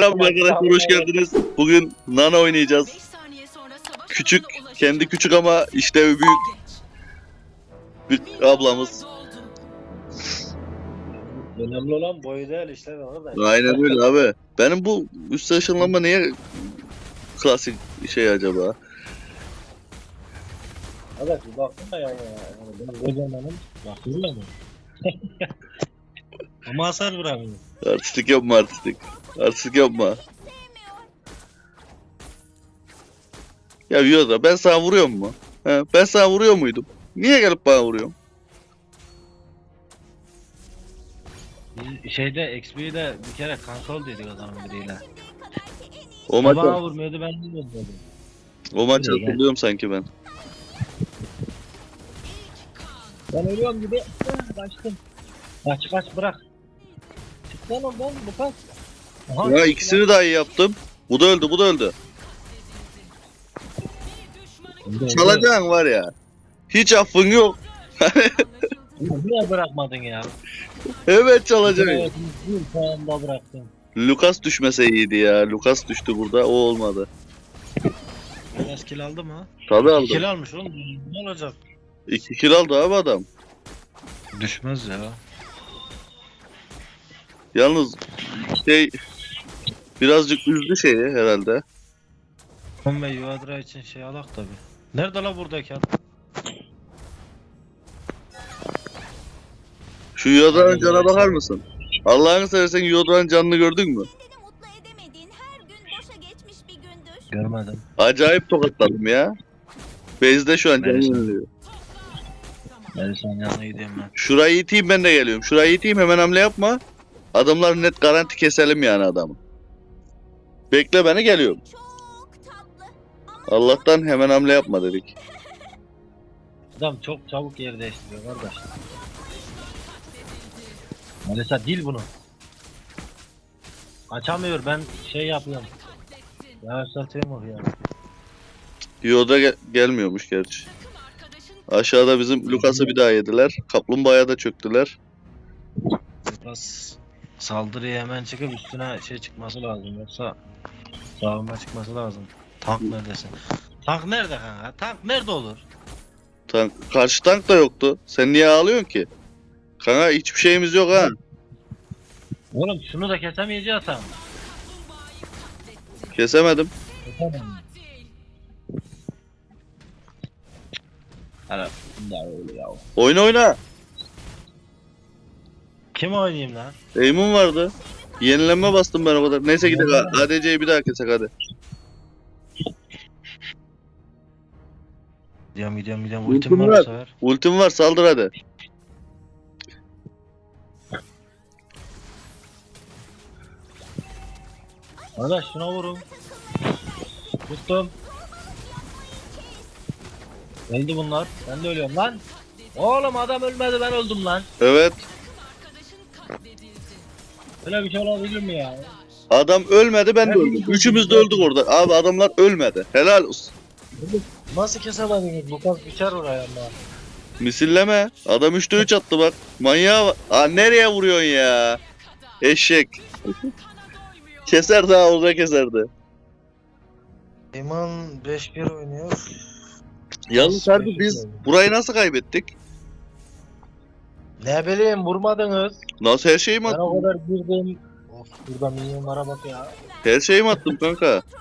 Selam arkadaşlar hoş geldiniz. Bugün Nana oynayacağız. Küçük, kendi küçük ama işlevi büyük bir ablamız. Önemli olan boyu değil işte arkadaş. Aynen öyle abi. Benim bu üst ışınlanma niye klasik şey acaba? Arkadaş bir baksana yani ben kocamanım. Bak görüyor musun? Ama hasar bırakmıyor. Artistik yapma artistik. Artistik yapma. Ya Yoda ben sana vuruyor mu? He, ben sana vuruyor muydum? Niye gelip bana vuruyorsun? Biz şeyde XP'de bir kere kanka olduydık adamın biriyle. O O bana vurmuyordu ben de vurmuyordum. o maça Buraya hatırlıyorum sanki ben. Ben ölüyorum gibi. Kaçtım. Kaç kaç bırak. Çık lan oradan bu kaç. Aha, Ya ikisini daha iyi yaptım. Bu da öldü, bu da öldü. Çalacaksın var ya. Hiç affın yok. Niye bırakmadın ya? Evet çalacaksın. Evet, bir puanda bıraktın. Lucas düşmese iyiydi ya. Lucas düştü burada. O olmadı. Biraz kill aldı mı? Tabii aldı. Kill almış oğlum. Ne olacak? İki kill aldı abi adam. Düşmez ya. Yalnız şey birazcık üzdü şeyi herhalde. Tom ve Yuadra için şey alak tabi. Nerede la buradaki adam? Şu Yoda'nın cana bakar mısın? Allah'ını seversen Yoda'nın canını gördün mü? Kendini mutlu edemediğin her gün boşa geçmiş bir gündür. Görmedim. Acayip tokatladım ya. Bezde şu an canı yanıyor. Ben sen yanına ben. Şurayı iteyim ben de geliyorum. Şurayı iteyim hemen hamle yapma. Adamlar net garanti keselim yani adamı. Bekle beni geliyorum. Çok tatlı. Ama Allah'tan hemen hamle yapma dedik. Adam çok çabuk yer değiştiriyor kardeş. Maalesef dil bunu. Açamıyor ben şey yapıyorum. Yavaşlatıyorum o ya. Yoda gel- gelmiyormuş gerçi. Aşağıda bizim Lucas'ı bir daha yediler. Kaplumbağaya da çöktüler. Biraz saldırıya hemen çıkıp üstüne şey çıkması lazım yoksa savunma çıkması lazım. Tank neredesin? Tank nerede kanka? Tank nerede olur? Tank, karşı tank da yoktu. Sen niye ağlıyorsun ki? Kanka hiçbir şeyimiz yok ha. Oğlum şunu da kesemeyeceğiz tam. Kesemedim. Kesemem. Hala da öyle ya. Oyna oyna. Kim oynayayım lan? Aim'im vardı. Yenilenme bastım ben o kadar. Neyse gidelim. ADC'yi bir daha kesek hadi. Gidiyorum gidiyorum gidiyorum. Ultim Ultim var var. bu sefer. Ultim var saldır hadi. Arkadaş şuna vurun. Tuttum. Öldü bunlar. Ben de ölüyorum lan. Oğlum adam ölmedi ben öldüm lan. Evet. Öyle bir şey olabilir mi ya? Adam ölmedi ben de öldüm. Üçümüz de öldüm. öldük orada. Abi adamlar ölmedi. Helal olsun. Nasıl kesemediniz? Bu kaz biçer oraya ama. Misilleme. Adam 3'te 3 attı bak. Manyağa bak. Aa, nereye vuruyorsun ya? Eşek. Keserdi ha orada keserdi. İman 5-1 oynuyor. Yalnız harbi biz burayı nasıl kaybettik? Ne bileyim vurmadınız. Nasıl her şeyi mi Ben attım? o kadar girdim. Of burada milyonlara bak ya. Her şeyi mi attım kanka?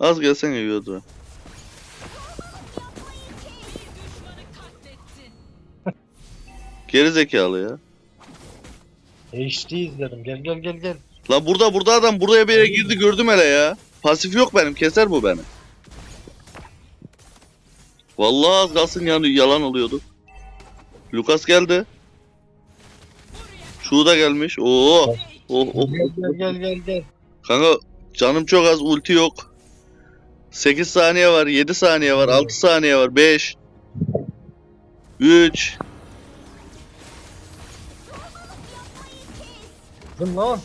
Az gelsene yiyordu. Geri zekalı ya. HD izledim. Gel gel gel gel. Lan burada burada adam buraya bir yere girdi gördüm hele ya. Pasif yok benim keser bu beni. Vallahi az kalsın yani yalan oluyordu. Lucas geldi. Şu da gelmiş. Oo. Oh, oh. Gel gel gel gel. Kanka canım çok az ulti yok. 8 saniye var, 7 saniye var, 6 saniye var, 5 3 Kızım lan.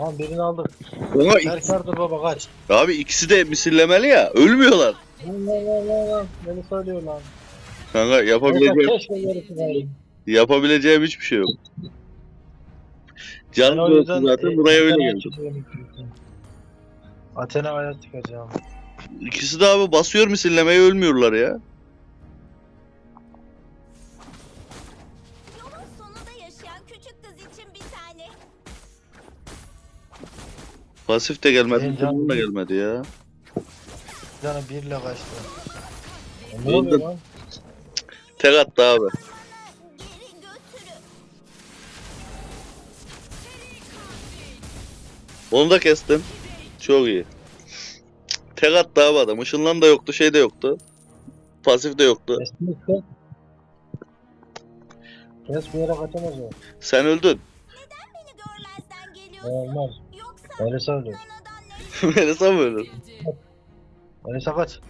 Tamam birini aldık. Ona Berkardır baba kaç. abi ikisi de misillemeli ya. Ölmüyorlar. Lan lan lan lan lan. Beni söylüyor lan. Kanka yapabileceğim, Keşke yarısı vereyim. yapabileceğim hiçbir şey yok. Ben Can o görsün yüzden, zaten e, buraya öyle geldim. çıkıyorum. Athena'ya çıkacağım. İkisi de abi basıyor misillemeye ölmüyorlar ya. Pasif de gelmedi, bunun da gelmedi ya. Canı birle kaçtı. Ne oluyor lan? Tek attı abi. Onu da kestim. Çok iyi. Tek attı abi adam. Işınlan da yoktu, şey de yoktu. Pasif de yoktu. Kestim işte. Kes bir yere kaçamaz o. Sen öldün. Beni görmezden geliyorsun. Olmaz. Melisa öldü. Melisa mı öldün? Melisa kaç.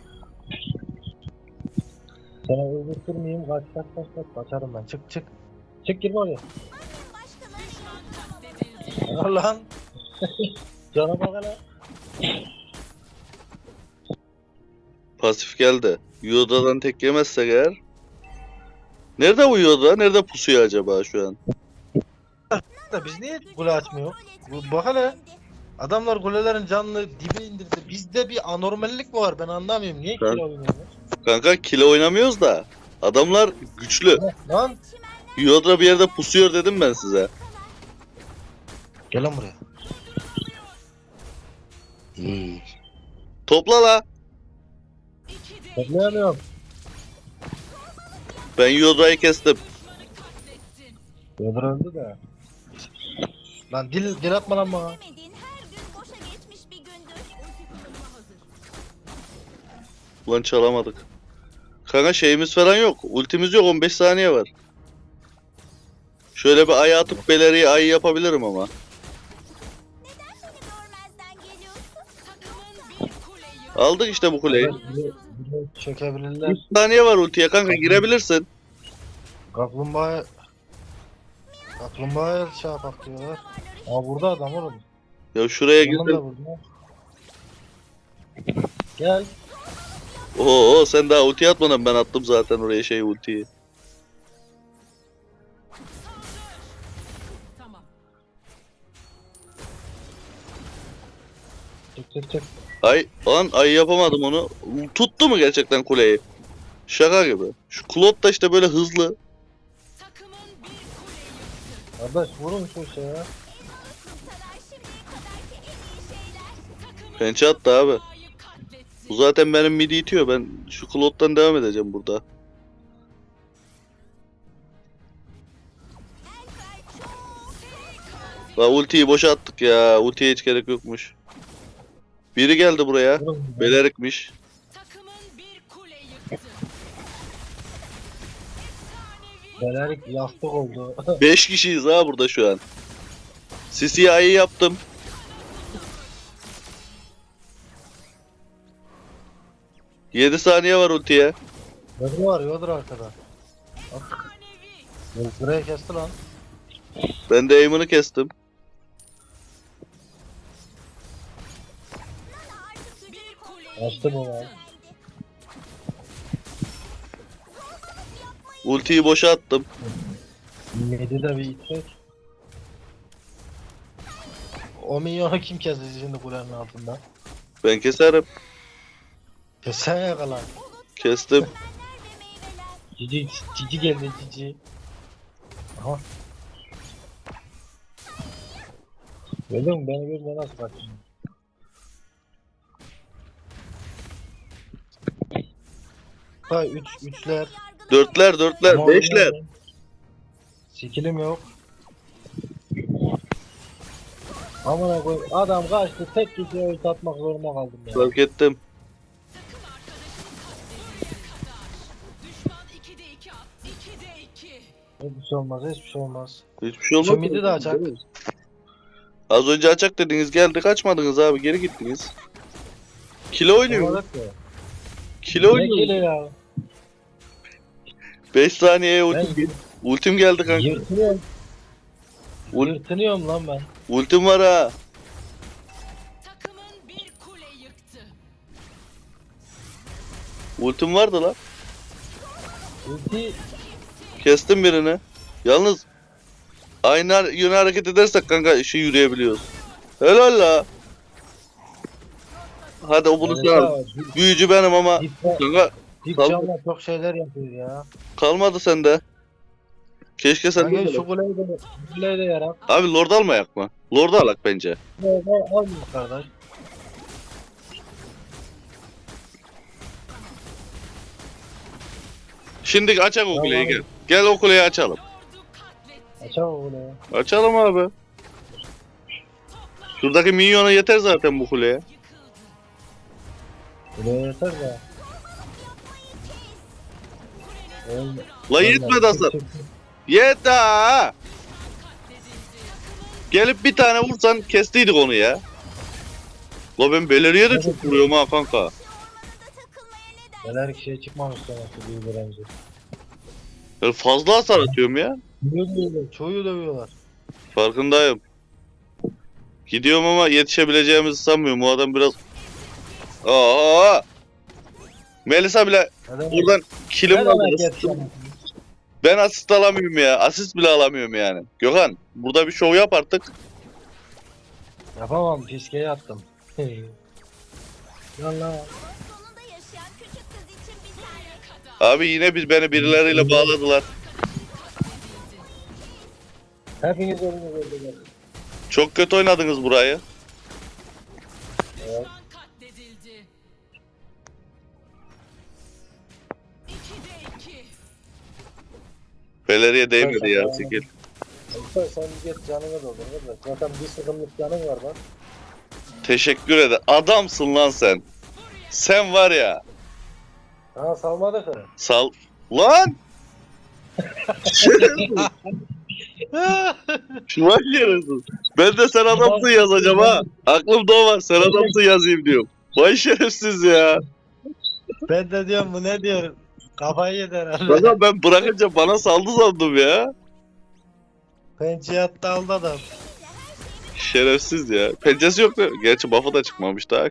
Sana öldürtür Kaç kaç kaç kaç. Kaçarım ben. Çık çık. Çık girme oraya. Al lan. Cana bak hele. Pasif geldi. Yoda'dan tek yemezsek eğer. Nerede bu Yoda? Nerede pusuyor acaba şu an? Da biz niye kule açmıyor? Bu- Bak hele. Adamlar kulelerin canını dibe indirdi. Bizde bir anormallik mi var? Ben anlamıyorum. Niye Ben- kilo oynuyorlar? Kanka kile oynamıyoruz da. Adamlar güçlü. Lan. Yoda bir yerde pusuyor dedim ben size. Gel lan buraya. İyi. Topla la. Toplayamıyorum. Ben Yoda'yı kestim. Yoldur öldü de. Lan dil, dil atma lan bana. Ulan çalamadık. Kanka şeyimiz falan yok. Ultimiz yok. 15 saniye var. Şöyle bir ay atıp beleri ay yapabilirim ama. Aldık işte bu kuleyi. Çekebilirler. 3 saniye var ultiye kanka girebilirsin. Kaplumbağa... Kaplumbağaya şey yapak diyorlar. Aa burada adam oğlum. Ya şuraya girdim. burada. Gel. Oo sen daha ulti atmadın ben attım zaten oraya şey ultiyi. Tamam. Çık çık çık. Ay lan ay yapamadım onu. Tuttu mu gerçekten kuleyi? Şaka gibi. Şu Claude da işte böyle hızlı. Kardeş en iyi şeyler. Takımın Pençe attı abi. A'yı. Bu zaten benim midi itiyor. Ben şu Claude'dan devam edeceğim burada. La ultiyi boşa attık ya. Ultiye hiç gerek yokmuş. Biri geldi buraya. Belerikmiş. Belerik yastık oldu. 5 kişiyiz ha burada şu an. CCI'yi yaptım. Yedi saniye var ultiye. Yodur var yodur arkada. efsanevi. Buraya kesti lan. Ben de aim'ını kestim. artık Bir kule Açtı bu lan. Ultiyi boşa attım. Midi de bir itsek. O milyonu kim kesecek şimdi kulenin altında? Ben keserim. Kesen yakala. Kestim. Cici, cici geldi cici. Aha. Gördün mü beni gözle nasıl kaçtın? Ha üç, üçler. Dörtler dörtler. Ama Beşler. Skillim yok. Amına koyayım adam kaçtı tek kişiye ult atmak zorunda kaldım ya. Fark ettim. Hiçbir şey olmaz hiçbir şey olmaz. Hiçbir şey olmaz. Şu midi de açak. Az önce açak dediniz geldi kaçmadınız abi geri gittiniz. Kilo oynuyor. Kilo Ne oynuyor. kilo ya? 5 saniyeye ultim, Ben ultim geldi kanka. yırtınıyorum. Ul- Yırtınıyorum lan ben. ultim var ha. Takımın bir kule yıktı. Ultim vardı lan. Ulti Kestim birini. Yalnız aynı yöne hareket edersek kanka işi yürüyebiliyoruz. Helal la. Hadi o bunu. Dip- Büyücü benim ama kanka Dip Kaldı. Can'la çok şeyler yapıyor ya. kalmadı sende. Keşke sen Kanka de. şu kuleyi de, kuleyi de yarak. Abi Lord almayak mı? Lord alak bence. Almıyor kardeş. Şimdi açak o kuleyi gel. Gel o kuleyi açalım. Açamam o kuleyi. Açalım abi. Şuradaki minyona yeter zaten bu kuleye. Kuleye yeter de. La yetmedi hasar. Yeter. Gelip bir tane vursan kestiydik onu ya. La ben Beleriye de çok vuruyorum ha kanka. Neler kişiye çıkmamış ki bir direnci. Ya fazla hasar atıyorum ya. Çoğu dövüyorlar. Farkındayım. Gidiyorum ama yetişebileceğimizi sanmıyorum. O adam biraz... Aa! Melisa bile Neden? buradan kilim Neden? Ben asist alamıyorum ya. Asist bile alamıyorum yani. Gökhan burada bir şov yap artık. Yapamam. Piskeyi attım. Yallah. Abi yine biz beni birileriyle bağladılar. Hepiniz önünü verdiler. Çok kötü oynadınız burayı. Evet. Katledildi. İkide iki. Beleriye değmedi ya sikil. Yoksa sen git canını doldur. kardeş. Zaten bir sıkımlık canın var bak. Teşekkür ederim. Adamsın lan sen. Sen var ya. Ha salmadı ki. Sal... Lan! Şu var şerefsiz. Ben de sen adamsın yazacağım ha. Aklımda o var. Sen adamsın yazayım diyorum. Vay şerefsiz ya. ben de diyorum bu ne diyor? Kafayı yedi herhalde. Kanka ben bırakınca bana saldı sandım ya. Pençeye attı aldı adam. Şerefsiz ya. Pencesi yok. Gerçi buff'ı da çıkmamış daha.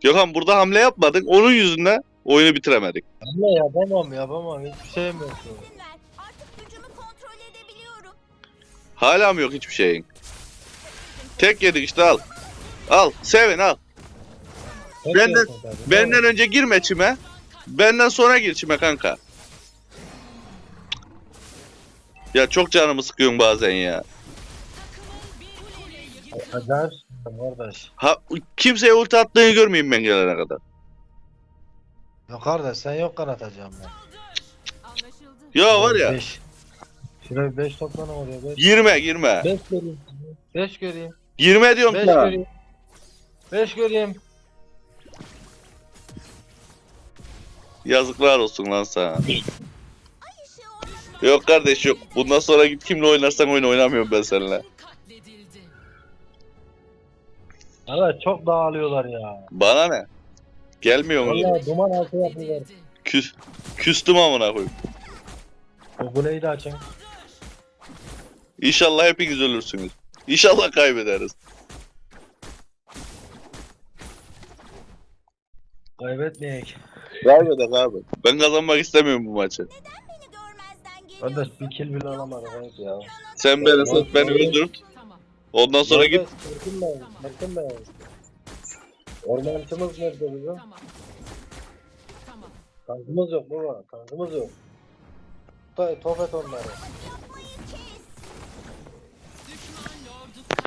Gökhan burada hamle yapmadık. Onun yüzünden oyunu bitiremedik. Ama yapamam yapamam. Hiçbir şeyim yok. İzin ver. Artık gücümü kontrol edebiliyorum. Hala mı yok hiçbir şeyin? Tek yedik işte al. Al. Sevin al. Benden- Benden önce girme çime. Benden sonra gir çime kanka. Ya çok canımı sıkıyorsun bazen ya. Acayip sıkıntı kardeş. Ha, kimseye ulti attığını görmeyeyim ben gelene kadar. Yok kardeş sen yok atacağım ben. Ya var ya. 5. Şuraya 5 toplana oraya 5. Girme girme. 5 göreyim. 5 göreyim. Girme diyorum 5 sana. göreyim. 5 göreyim. Yazıklar olsun lan sana. Yok kardeş yok. Bundan sonra git kimle oynarsan oyun oynamıyorum ben seninle. Kardeş çok dağılıyorlar ya. Bana ne? Gelmiyor mu? Vallahi duman altı yapıyorlar. Küs, küstüm amına koyayım. O kuleyi de açın. İnşallah hepiniz ölürsünüz. İnşallah kaybederiz. Kaybetmeyek. Kaybedek abi. Ben kazanmak istemiyorum bu maçı. Beni görmezden geliyor. Kardeş bir kill bile alamadık evet ya. Sen beni sat beni öldürt. Ondan sonra git. Erkin Bey, Erkin Bey. Ormancımız nerede bizim? Tamam. Tamam. Tankımız yok baba, tankımız yok. Tay, top et onları.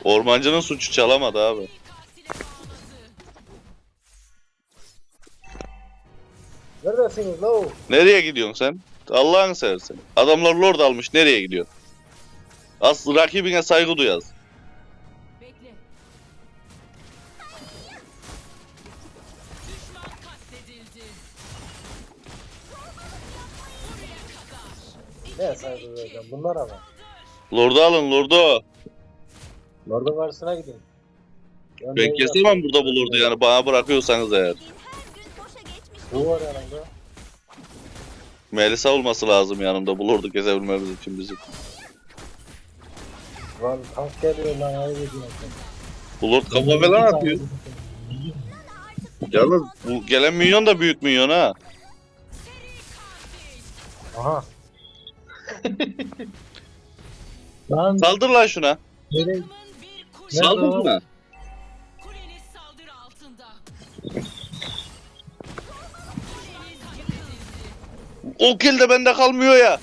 Ormancının suçu çalamadı abi. Neredesiniz la o? Nereye gidiyorsun sen? Allah'ını seversen. Adamlar lord almış nereye gidiyor? As rakibine saygı duyaz. Ne saygı vereceğim bunlar ama. Lord'u alın lord'u. Lord'un karşısına gidin. Ben kesemem burada bu lord'u yani bana bırakıyorsanız eğer. Bu var yanında. Melisa olması lazım yanımda bu lord'u kesebilmemiz için bizim. Lan tank geliyor lan ayıp ediyorsun. Bu lord kafa falan atıyor. Yalnız bu gelen minyon da büyük minyon ha. Aha. Lan Saldır lan şuna. Nerede Saldır o? şuna. Kuleniz saldırı altında. Kuleniz yıkıldı. O kill de bende kalmıyor ya.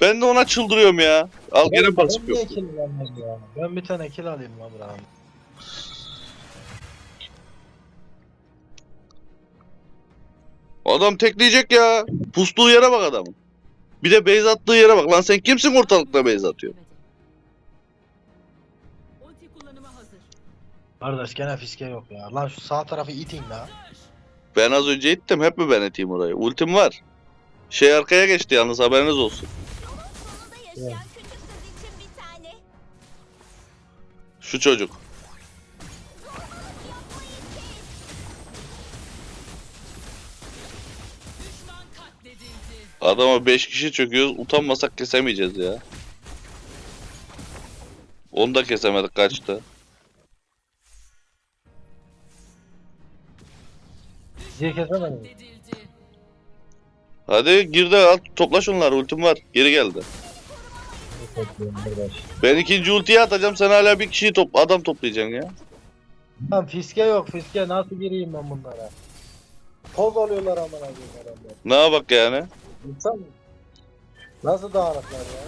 Ben de ona çıldırıyorum ya. Al gene Ben niye kill vermem ya? Ben bir tane kill alayım lan buranın. Adam tekleyecek ya. Pustuğu yere bak adamın. Bir de base attığı yere bak. Lan sen kimsin ortalıkta base atıyor? Ulti kullanıma hazır. Kardeş gene fiske yok ya. Lan şu sağ tarafı itin la. Ben az önce ittim. Hep mi ben eteyim orayı? Ultim var. Şey arkaya geçti yalnız haberiniz olsun. Sonunda yaşayan küçük kız için bir tane. Şu çocuk. Adama 5 kişi çöküyoruz. Utanmasak kesemeyeceğiz ya. Onu da kesemedik kaçtı. Diye kesemedim. Hadi gir de al. Topla şunları. Ultim var. Geri geldi. Ben ikinci ultiyi atacağım. Sen hala bir kişiyi top adam toplayacaksın ya. Lan fiske yok fiske nasıl gireyim ben bunlara? Poz alıyorlar aman abim adamlar. Ne bak yani? İnsan? Nasıl dağınıklar ya?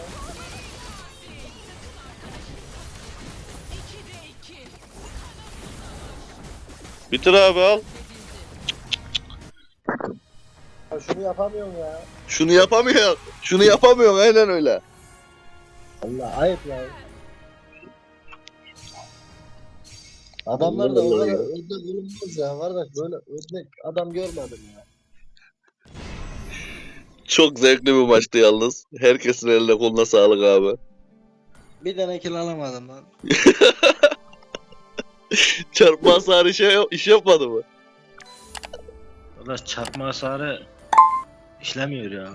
2'de 2. Bitir abi al. ya şunu yapamıyorum ya. Şunu yapamıyor. Şunu yapamıyor. Aynen öyle. Allah ayıp ya. Adamlar da o kadar ördek olunmaz ya kardeş böyle ördek adam görmedim ya. Çok zevkli bir maçtı yalnız. Herkesin eline koluna sağlık abi. Bir tane kill alamadım lan. Çarpma hasarı işe, iş yapmadı mı? Kardeş çarpma hasarı işlemiyor ya.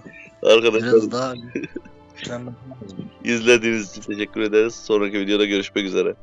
Arkadaşlar Biraz daha işlenmesi lazım. izlediğiniz için teşekkür ederiz. Sonraki videoda görüşmek üzere.